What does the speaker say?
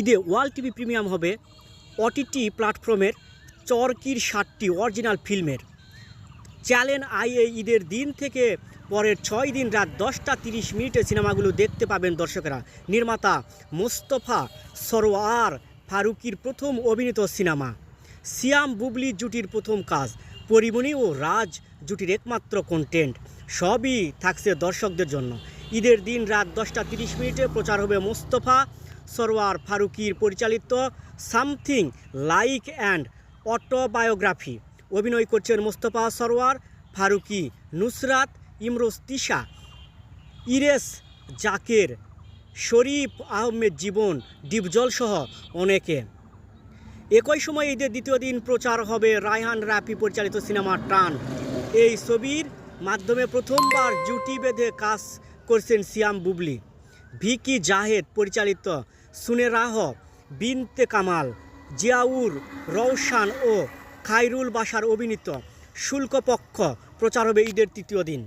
ঈদে world TV premium হবে OTT প্ল্যাটফর্মের চরকির ষাটটি অরিজিনাল ফিল্মের। চ্যালেন আই এই ঈদের দিন থেকে পরের ছয় দিন রাত দশটা তিরিশ মিনিটে সিনেমাগুলো দেখতে পাবেন দর্শকেরা। নির্মাতা মোস্তফা সরোয়ার ফারুকির প্রথম অভিনীত সিনেমা। সিয়াম বুবলি জুটির প্রথম কাজ। পরিমণি ও রাজ জুটির একমাত্র কন্টেন্ট সবই থাকছে দর্শকদের জন্য। ঈদের দিন রাত দশটা তিরিশ মিনিটে প্রচার হবে মোস্তফা সরোয়ার ফারুকির পরিচালিত সামথিং লাইক অ্যান্ড অটোবায়োগ্রাফি। অভিনয় করছেন মোস্তফা সরোয়ার, ফারুকি নুসরাত, ইমরোজ তিশা, ইরেস জাকের, শরীফ আহমেদ জীবন, ডিপজল সহ অনেকে। একই সময় ঈদের দ্বিতীয় দিন প্রচার হবে রায়হান রাফি পরিচালিত সিনেমা টান এই ছবির মাধ্যমে প্রথমবার জুটি বেঁধে কাজ করছেন সিয়াম বুবলি। ভিকি জাহেদ পরিচালিত সুনে রাহ বিনতে কামাল, জিয়াউর রওশান ও খাইরুল বাসার অভিনীত শুল্কপক্ষ প্রচার হবে ঈদের তৃতীয় দিন।